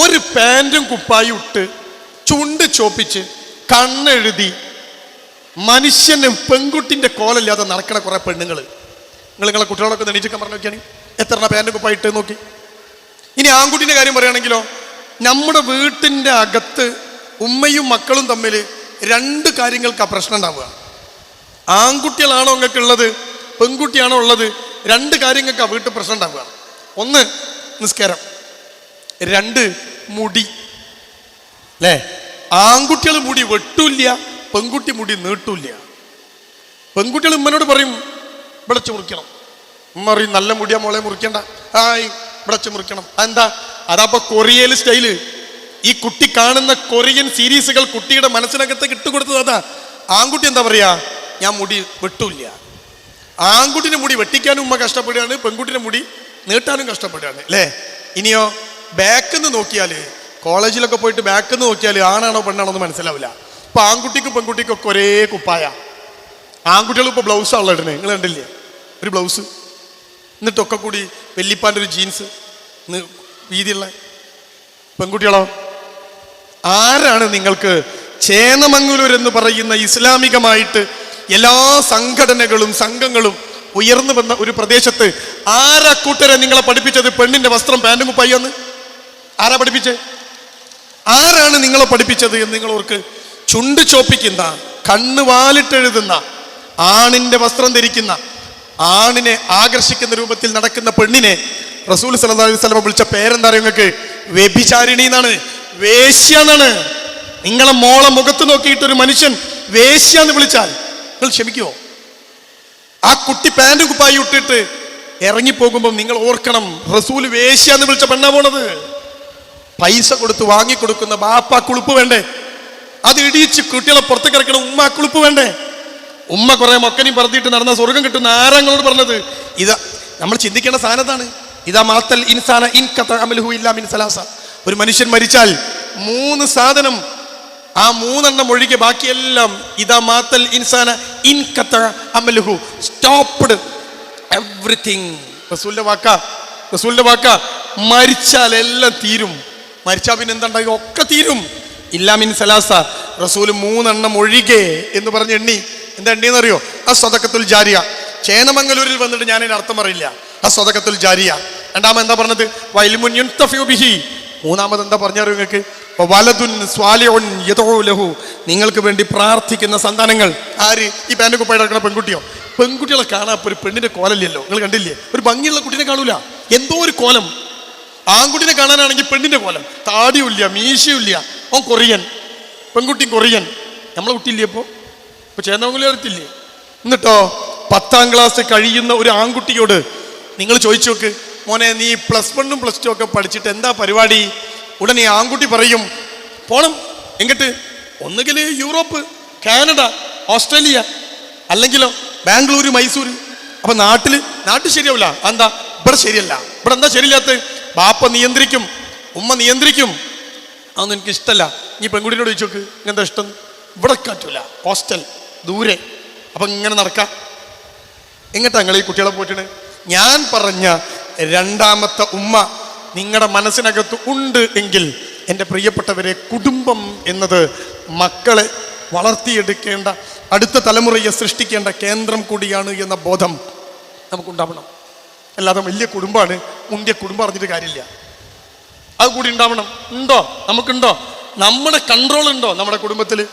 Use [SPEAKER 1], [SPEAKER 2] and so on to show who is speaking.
[SPEAKER 1] ഒരു പാന്റും കുപ്പായി ഇട്ട് ചുണ്ട് ചോപ്പിച്ച് കണ്ണെഴുതി മനുഷ്യന് പെൺകുട്ടിന്റെ കോലല്ലാതെ നടക്കണ കുറേ പെണ്ണുങ്ങൾ നിങ്ങൾ നിങ്ങളെ കുട്ടികളൊക്കെ നെണീച്ചൊക്കെ പറഞ്ഞു നോക്കിയാണ്? എത്ര പാന്റും കുപ്പായി ഇട്ട് നോക്കി? ഇനി ആൺകുട്ടിന്റെ കാര്യം പറയുകയാണെങ്കിലോ നമ്മുടെ വീട്ടിന്റെ അകത്ത് ഉമ്മയും മക്കളും തമ്മിൽ രണ്ട് കാര്യങ്ങൾക്ക് ആ പ്രശ്നം ഉണ്ടാവുക. ആൺകുട്ടികളാണോ നിങ്ങൾക്ക് ഉള്ളത് പെൺകുട്ടിയാണോ ഉള്ളത് രണ്ട് കാര്യങ്ങൾക്ക് ആ വീട്ടിൽ പ്രശ്നം ഉണ്ടാവുക. ഒന്ന് നിസ്കാരം. രണ്ട് മുടി. അല്ലേ ആൺകുട്ടികൾ മുടി വെട്ടൂല്ല പെൺകുട്ടി മുടി നീട്ടൂല്ല. പെൺകുട്ടികൾ ഉമ്മനോട് പറയും വിളച്ചു മുറിക്കണം ഉമ്മ പറയും നല്ല മുടിയാ മോളെ മുറിക്കണ്ട. ആയി വിളച്ചു മുറിക്കണം അതെന്താ? അതാപ്പോ കൊറിയയിൽ സ്റ്റൈൽ. ഈ കുട്ടി കാണുന്ന കൊറിയൻ സീരീസുകൾ കുട്ടിയുടെ മനസ്സിനകത്ത് ഇട്ടുകൊടുത്തത് അതാ. ആൺകുട്ടി എന്താ പറയാ? ഞാൻ മുടി വെട്ടൂല്ല. ആൺകുട്ടിന്റെ മുടി വെട്ടിക്കാനും ഉമ്മ കഷ്ടപ്പെടുകയാണ് പെൺകുട്ടിന്റെ മുടി നീട്ടാനും കഷ്ടപ്പെടുകയാണ് അല്ലേ? ഇനിയോ ബാക്കിൽ നിന്ന് നോക്കിയാൽ കോളേജിലൊക്കെ പോയിട്ട് ബാക്കിൽ നിന്ന് നോക്കിയാൽ ആണാണോ പെണ്ണാണോ എന്ന് മനസ്സിലാവില്ല. ഇപ്പൊ ആൺകുട്ടിക്കും പെൺകുട്ടിക്കും ഒക്കെ ഒരേ കുപ്പായ. ആൺകുട്ടികൾ ഇപ്പൊ ബ്ലൗസാണല്ലോ ഇടുന്നത് നിങ്ങൾ കണ്ടില്ലേ? ഒരു ബ്ലൗസ്. എന്നിട്ടൊക്കെ കൂടി വെല്ലിപ്പാന്റെ ഒരു ജീൻസ്. വീതിയുള്ള പെൺകുട്ടികളോ? ആരാണ് നിങ്ങൾക്ക് ചേന്നമംഗലൂർ എന്ന് പറയുന്ന ഇസ്ലാമികമായിട്ട് എല്ലാ സംഘടനകളും സംഘങ്ങളും ഉയർന്നു വന്ന ഒരു പ്രദേശത്ത് ആരാ കൂട്ടരെ നിങ്ങളെ പഠിപ്പിച്ചത്? പെണ്ണിന്റെ വസ്ത്രം പാന്റും കുപ്പായിന്ന് ആരാ പഠിപ്പിച്ചേ? ആരാണ് നിങ്ങളെ പഠിപ്പിച്ചത് എന്ന് നിങ്ങൾ ഓർക്ക് ചുണ്ട് ചോപ്പിക്കുന്ന കണ്ണ് വാലിട്ടെഴുതുന്ന ആണിന്റെ വസ്ത്രം ധരിക്കുന്ന ആണിനെ ആകർഷിക്കുന്ന രൂപത്തിൽ നടക്കുന്ന പെണ്ണിനെ റസൂൽ സല്ലല്ലാഹു അലൈഹി വസല്ലം വിളിച്ച പേരെന്താ നിങ്ങൾക്ക്? വ്യഭിചാരിണി എന്നാണ്. വേശ്യ എന്നാണ്. നിങ്ങളെ മോളെ മുഖത്ത് നോക്കിയിട്ട് ഒരു മനുഷ്യൻ വേശ്യ എന്ന് വിളിച്ചാൽ നിങ്ങൾ ക്ഷമിക്കുമോ ആ കുട്ടി പാന്റ് കുപ്പായി ഇട്ടിട്ട് ഇറങ്ങി പോകുമ്പോൾ നിങ്ങൾ ഓർക്കണം റസൂൽ വേശ്യ എന്ന് വിളിച്ച പെണ്ണാ പോണത്. പൈസ കൊടുത്ത് വാങ്ങിക്കൊടുക്കുന്ന ബാപ്പ കുളിപ്പ് വേണ്ടേ? അത് ഇടിയിച്ച് കുട്ടികളെ പുറത്തേക്ക് ഇറക്കണം ഉമ്മ കുളിപ്പ് വേണ്ടേ? ഉമ്മ കുറെ മൊക്കനി പറത്തിയിട്ട് നടന്ന സ്വർഗം കിട്ടുന്ന ആരങ്ങളോട് പറഞ്ഞത്? ഇതാ നമ്മൾ ചിന്തിക്കേണ്ട സാധനത്താണ് ഇതാ മാത്തൽ ഇൻസാന ഇൻ കഥ അമലഹു ഇല്ലാ മിൻ സലാസ. ഒരു മനുഷ്യൻ മരിച്ചാൽ മൂന്ന് സാധനം ആ മൂന്നെണ്ണം ഒഴികെ ബാക്കിയെല്ലാം ഇതാ മാത്തൽ ഇൻസാന ഇൻ കഥ അമലുഹു. സ്റ്റോപ്പ്ഡ് എവറിത്തിങ് റസൂലിന്റെ വാക്ക റസൂലിന്റെ വാക്ക. മരിച്ചാൽ എല്ലാം തീരും. മരിച്ചാൽ പിന്നെ എന്താണ്ടായി ഒക്കെ തീരും. ഇല്ലാമിൻ സലാസ. റസൂൽ മൂന്നെണ്ണം ഒഴികെ എന്ന് പറഞ്ഞ് എണ്ണി. എന്താ എണ്ണിയെന്ന് അറിയോ ആ സ്വതക്കത്തുൽ ജാരിയ. ചേനമംഗലൂരിൽ വന്നിട്ട് ഞാൻ അതിന് അർത്ഥം അറിയില്ല. ആ സ്വതക്കത്തുൽ ജാരിയ. രണ്ടാമത് എന്താ പറഞ്ഞത്? വൈൽമുൻ ബിഹി. മൂന്നാമത് എന്താ പറഞ്ഞറിയോ നിങ്ങൾക്ക്? വലതുൻ സ്വാലിഉൻ യദഉ ലഹു. നിങ്ങൾക്ക് വേണ്ടി പ്രാർത്ഥിക്കുന്ന സന്താനങ്ങൾ. ആര്? ഈ പാന്റെ കുപ്പായിട്ട് നടക്കുന്ന പെൺകുട്ടിയോ? പെൺകുട്ടികളെ കാണാൻ ഒരു പെണ്ണിന്റെ കോലല്ലല്ലോ നിങ്ങൾ കണ്ടില്ലേ? ഒരു ഭംഗിയുള്ള കുട്ടീനെ കാണൂല. എന്തോ ഒരു കോലം. ആൺകുട്ടിനെ കാണാനാണെങ്കിൽ പെണ്ണിന്റെ കോലം. താടിയുമില്ല മീശയുമില്ല ഓൻ കൊറിയൻ. പെൺകുട്ടി കൊറിയൻ. നമ്മളെ കുട്ടിയില്ലേ ഇപ്പോ? ഇപ്പൊ ചേന്നവങ്ങളെ അടുത്തില്ലേ? എന്നിട്ടോ പത്താം ക്ലാസ് കഴിയുന്ന ഒരു ആൺകുട്ടിയോട് നിങ്ങൾ ചോദിച്ചു നോക്ക്. മോനെ നീ പ്ലസ് വണ്ണും പ്ലസ് ടു ഒക്കെ പഠിച്ചിട്ട് എന്താ പരിപാടി? ഉടനെ ആൺകുട്ടി പറയും പോണം എങ്ങട്ട്? ഒന്നുകിൽ യൂറോപ്പ് കാനഡ ഓസ്ട്രേലിയ അല്ലെങ്കിലോ ബാംഗ്ലൂർ മൈസൂർ അപ്പൊ നാട്ടിൽ നാട്ടിൽ ശരിയാവില്ല എന്താ ഇവിടെ ശരിയല്ല. ഇവിടെ എന്താ ശരിയില്ലാത്ത ബാപ്പ നിയന്ത്രിക്കും ഉമ്മ നിയന്ത്രിക്കും. അതൊന്നും എനിക്ക് ഇഷ്ടമല്ല നീ പെൺകുട്ടിയോട് ചോദിച്ചു നോക്ക് ഇങ്ങനത്തെ ഇഷ്ടം? ഇവിടെ കാറ്റൂല ഹോസ്റ്റൽ ദൂരെ. അപ്പൊ ഇങ്ങനെ നടക്കാം. എങ്ങട്ടാ നിങ്ങൾ ഈ കുട്ടികളെ പോയിട്ടാണ് ഞാൻ പറഞ്ഞ രണ്ടാമത്തെ ഉമ്മ നിങ്ങളുടെ മനസ്സിനകത്ത് ഉണ്ട് എങ്കിൽ എന്റെ പ്രിയപ്പെട്ടവരെ കുടുംബം എന്നത് മക്കളെ വളർത്തിയെടുക്കേണ്ട അടുത്ത തലമുറയെ സൃഷ്ടിക്കേണ്ട കേന്ദ്രം കൂടിയാണ് എന്ന ബോധം നമുക്കുണ്ടാവണം. അല്ലാതെ വലിയ കുടുംബമാണ് മുന്തിയ കുടുംബം അറിഞ്ഞിട്ട് കാര്യമില്ല. അത് കൂടി ഉണ്ടാവണം. ഉണ്ടോ? നമുക്കുണ്ടോ? നമ്മുടെ കൺട്രോൾ ഉണ്ടോ നമ്മുടെ കുടുംബത്തിൽ